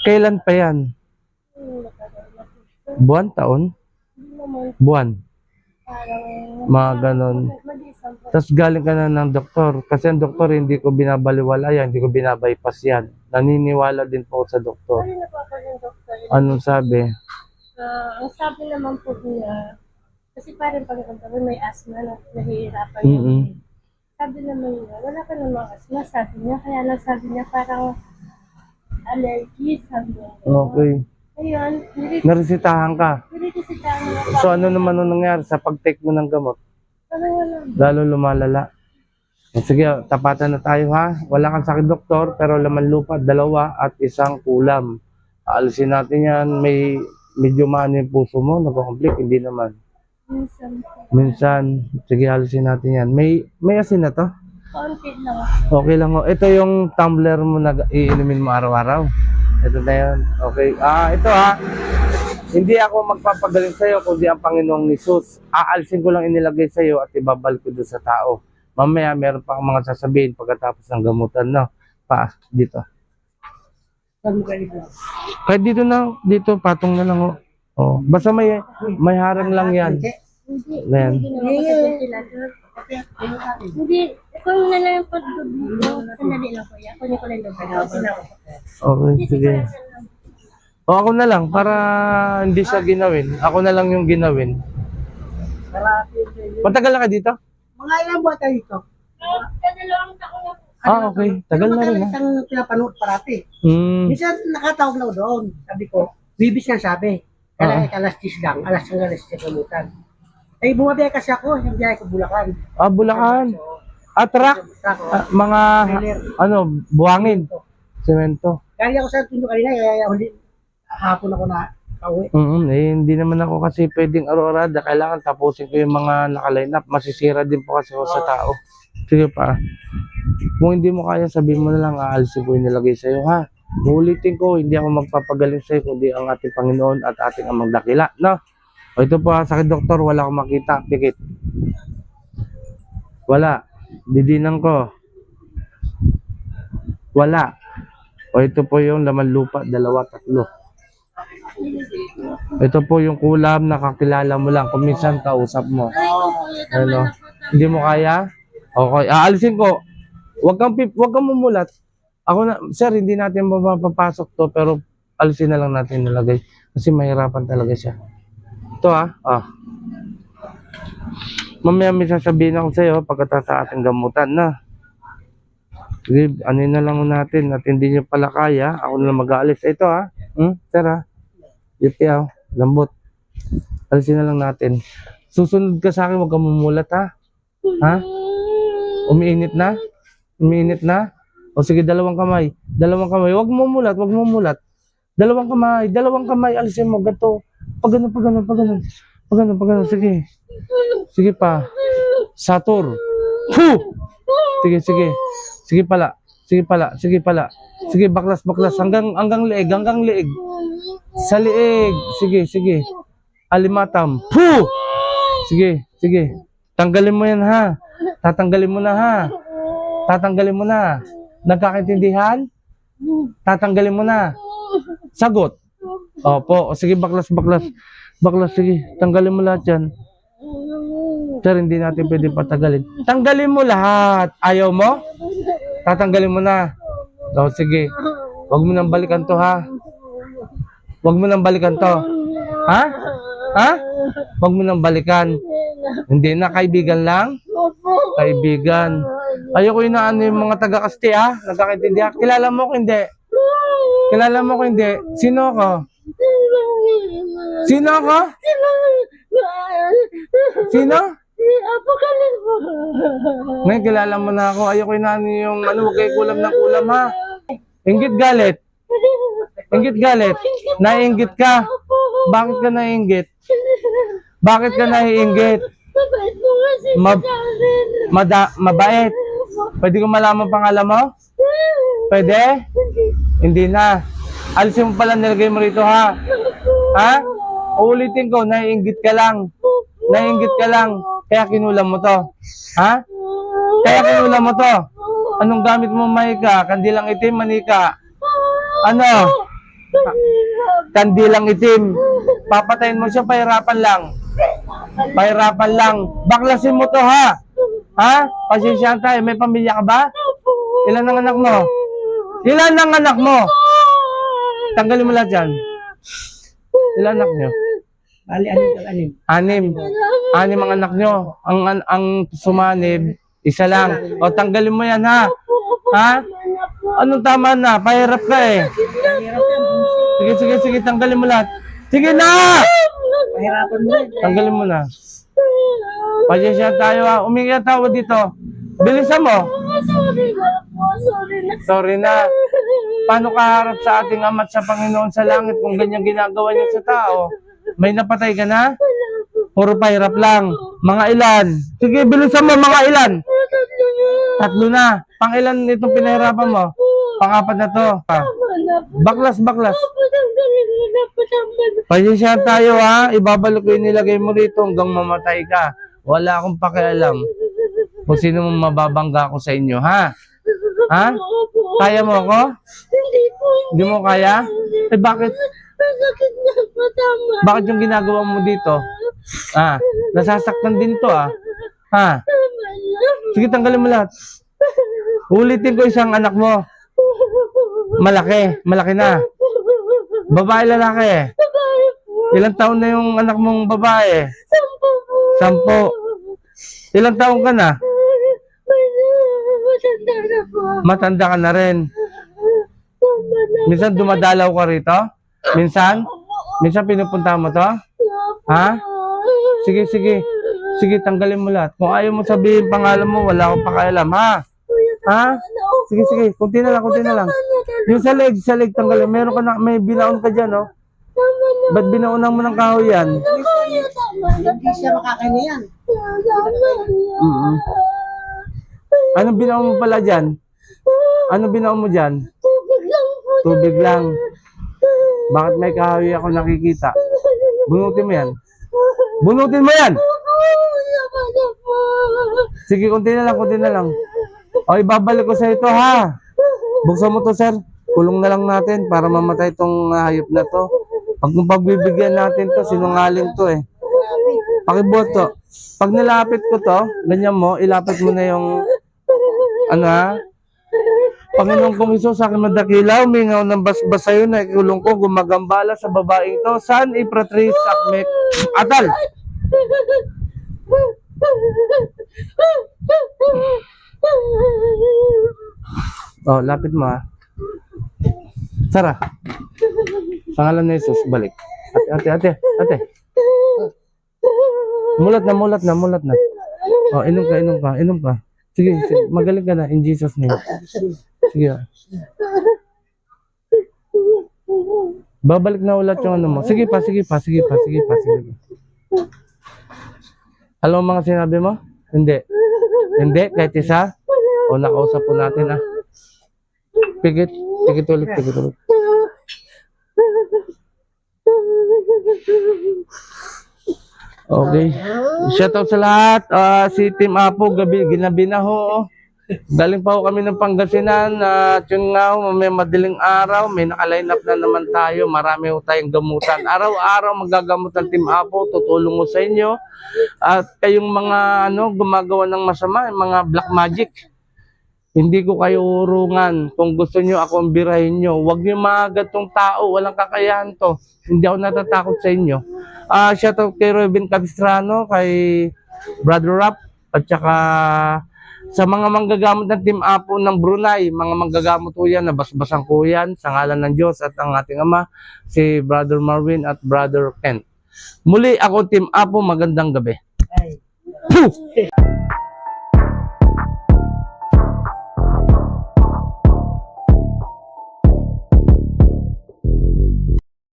Kailan pa yan? Buwan, taon? Buwan. Mga ganon. Tapos galing ka na ng doktor. Kasi ang doktor, hindi ko binabaliwala yan. Hindi ko binabypass yan. Naniniwala din po sa doktor. Sabi na po ako ng doktor. Anong sabi? Ah, ang sabi naman po niya, kasi parang pag nagkakaroon may asthma na nahihirapan Mm-mm. yun. Sabi naman niya, wala ka namang asthma. Sabi niya, kaya lang sabi niya parang allergy. Sabi niya. Okay. Ayun, Naresitahan ka. niresitahan niya pa. So ano naman ang nangyari sa pag-take mo ng gamot? Parang wala. Lalo lumalala. O, Sige, tapatan na tayo ha. Wala kang sakit doktor, pero laman lupa, dalawa at isang kulam. Aalisin natin yan. May medyo maano yung puso mo, nagko-complete, hindi naman. Minsan. Minsan, sige, alisin natin yan. May, may asin na to? Konti lang. Okay lang ho. Ito yung tumbler mo na iinumin mo araw-araw. Ito na yan. Okay. Ah, ito ha. Hindi ako magpapagaling sa'yo kundi ang Panginoong Jesus. Aalisin ko lang inilagay sa'yo at ibabalik ko doon sa tao. Mamaya meron pa akong mga sasabihin pagkatapos ng gamutan. No? Pa, dito. Kahit dito na, dito, patong na lang ho. Oh. Basta may, may harang lang yan. Ayan. Hindi. Kung na lang yung pagdudugo. Sandali lang po. Ako niyo ko lang dugo. Okay, sige. O ako na lang para hindi siya ginawin. Ako na lang yung ginawin. Matagal na ka dito? Mga ilang buwan tayo dito. Kadalawang taon na po. Ah, okay. Tagal na rin. Isang pinapanood parati. Hmm. Minsan nakatawag na doon. Sabi ko, bibis nga sabi. Ah. Kaya alas 10 lang. Alas 10 alas 10 gamutan. Ay, bumabiya kasi ako. Yung biyahe ko Bulacan. Ah, Bulacan. So, Ah, truck. truck, oh. Ah, mga, ano, buhangin. Semento. Kaya ako sa tundo kanina. Kaya huli, hapon ako na kauwi. Mm eh, hindi naman ako kasi pwedeng araw-arada. Kailangan tapusin ko yung mga nakaline up. Masisira din po kasi ako sa tao. Sige pa. Kung hindi mo kaya, sabihin mo na lang, aalisin ko yung nilagay sa'yo, ha? Uulitin ko, hindi ako magpapagaling sa'yo, kundi ang ating Panginoon at ating amang dakila, no? O ito po, sakit doktor, wala akong makita. Pikit. Wala. Didinan ko. Wala. O ito po yung laman lupa, dalawa, tatlo. Ito po yung kulam na kakilala mo lang. Kung minsan kausap mo. Ano? Hindi mo kaya? Okay. Aalisin ko. Huwag kang, pip, huwag kang mumulat. Ako na, sir, hindi natin mapapasok to, pero alisin na lang natin nilagay. Kasi mahirapan talaga siya. Ito ah. Ah. Mamaya may sasabihin ako sa'yo pagkatapos sa ating gamutan na. Sige, ano na lang natin at hindi nyo pala kaya. Ako na lang mag-aalis. Ito ah. Hmm? Sir ah. Yupi ah. Lambot. Alisin na lang natin. Susunod ka sa akin, huwag kang mumulat ha. Ha? Umiinit na? Umiinit na? O sige, dalawang kamay. Dalawang kamay. Huwag mumulat, huwag mumulat. Dalawang kamay, dalawang kamay. Alisin mo, gato. Pag ganun, pag ganun, pag. Sige. Sige pa. Satur. Hu! Sige, sige. Sige pala. Sige pala. Sige pala. Sige, baklas, baklas. Hanggang, hanggang leeg, hanggang leeg. Sa leeg. Sige, sige. Alimatam. Pu! Sige, sige. Tanggalin mo yan ha. Tatanggalin mo na ha. Tatanggalin mo na. Nagkakaintindihan? Tatanggalin mo na. Sagot. Opo. O sige, baklas, baklas. Baklas, sige. Tanggalin mo lahat yan. Sir, hindi natin pwede patagalin. Tanggalin mo lahat. Ayaw mo? Tatanggalin mo na. O sige. Huwag mo nang balikan to ha. Huwag mo nang balikan to. Ha? Ha? Huwag mo nang balikan. Hindi na kaibigan lang? Kaibigan. Ayoko yung naano yung mga taga-kasti ha. Nagkakaintindihan. Kilala mo ko hindi? Kilala mo ko hindi? Sino ko? Sino ko? Sino? Apokalip po. Ngayon kilala mo na ako. Ayoko yung naano yung ano, huwag kayo kulam ng kulam ha. Inggit galit. Inggit galit. Naiinggit ka. Bakit ka naiinggit? Bakit ka naiinggit? Mabait po kasi Ma- sa akin. Mada mabait. Pwede ko malaman pangalan mo? Pwede? Hindi na. Alisin mo pala nilagay mo rito ha. Ha? Uulitin ko, naiingit ka lang. Naiingit ka lang. Kaya kinulam mo to. Ha? Kaya kinulam mo to. Anong gamit mo, Maika? Kandilang itim, manika. Ano? Kandilang itim. Papatayin mo siya, pahirapan lang. Pahirapan lang. Baklasin mo to, ha? Ha? Pasensyahan tayo. May pamilya ka ba? Ilan ang anak mo? Ilan ang anak mo? Tanggalin mo lahat yan. Ilan anak nyo? Bali, anim anim. Anim. Anim ang anak nyo. Ang, ang, ang sumanib, isa lang. O tanggalin mo yan ha. Ha? Anong tama na? Pahirap ka eh. Sige, sige, sige. Tanggalin mo lahat. Sige na! Mahirapan mo. Tanggalin mo na. Pasensya tayo ha. Umingi ang tawa dito. Bilisan mo. Sorry na po, sorry na. Sorry na. Paano ka harap sa ating amat sa Panginoon sa langit kung ganyan ginagawa niya sa tao? May napatay ka na? Puro pahirap lang. Mga ilan? Sige, bilisan mo mga ilan. Tatlo na. Tatlo na. Pang ilan itong pinahirapan mo? Pang-apat na to. Ah. Baklas, baklas. Patanggalin mo na, patanggalin. Pasensya tayo ha. Ibabalik ko yung nilagay mo rito hanggang mamatay ka. Wala akong pakialam kung sino mo mababangga ko sa inyo, ha? Ha? Kaya mo ako? Hindi po. Hindi mo kaya? Eh bakit? Bakit yung ginagawa mo dito? Ah, nasasaktan din to ah. Ha? Sige, tanggalin mo lahat. Ulitin ko isang anak mo. Malaki, malaki na. Babae, lalaki. Babae po. Ilang taon na yung anak mong babae? Sampo po. Sampo. Ilang taon ka na? Matanda na po. Matanda ka na rin. Minsan dumadalaw ka rito? Minsan? Minsan pinupunta mo to? Ha? Sige, sige. Sige, tanggalin mo lahat. Kung ayaw mo sabihin pangalan mo, wala akong pakialam, ha? Ha? Sige, sige. Kunti na lang, kunti na lang. Yung sa leg, sa leg, tanggalin. Meron ka na, may binaon ka dyan, oh. Na. Ba't binaunan mo ng kahoy yan? Hindi siya makakain yan. Na. Mm-mm. Anong binaon mo pala dyan? Anong binaon mo dyan? Tubig lang po. Tubig lang. Bakit may kahoy ako nakikita? Bunutin mo yan. Bunutin mo yan! Sige, kunti na lang, kunti na lang. O, ibabalik ko sa ito, ha? Buksan mo to, sir. Kulong na lang natin para mamatay tong hayop na to. Pag pagbibigyan natin to, sinungaling to eh. Pakibuhat to. Pag nilapit ko to, ganyan mo, ilapit mo na yung, ano ha? Panginoon kong Iso, sa akin madakila, umingaw ng basbas sa'yo na ikulong ko, gumagambala sa babaeng to. Saan ipratrace sakmek? Atal! Oh, lapit mo ha. Sara. Sa ngalan ni Jesus, balik. Ate, ate, ate, ate. Mulat na, mulat na, mulat na. Oh, inom ka, inom ka, inom ka. Sige, sige, magaling ka na in Jesus name. Sige. ah. Babalik na ulit yung ano mo. Sige pa, sige pa, sige pa, sige pa, sige pa. Alam mga sinabi mo? Hindi. Hindi, kahit isa. O nakausap po natin ah. Pigit, pigit ulit, pigit ulit. Okay. Shoutout sa lahat. Ah, si Team Apo, gabi, ginabi na ho. Galing pa ho kami ng Pangasinan. At yun nga may madaling araw. May naka-line up na naman tayo. Marami ho tayong gamutan. Araw-araw magagamot ng Team Apo. Tutulong ho sa inyo. At kayong mga ano, gumagawa ng masama, mga black magic. Hindi ko kayo urungan. Kung gusto nyo ako ang birahin nyo, huwag nyo maagat tao. Walang kakayahan to. Hindi ako natatakot sa inyo. Ah, shoutout kay Ruben Capistrano, kay Brother Rap, at saka sa mga manggagamot ng Team Apo ng Brunei, mga manggagamot po yan, nabasbasan ko yan sa ngalan ng Diyos at ang ating Ama, si Brother Marvin at Brother Kent. Muli ako Team Apo, magandang gabi. Ay.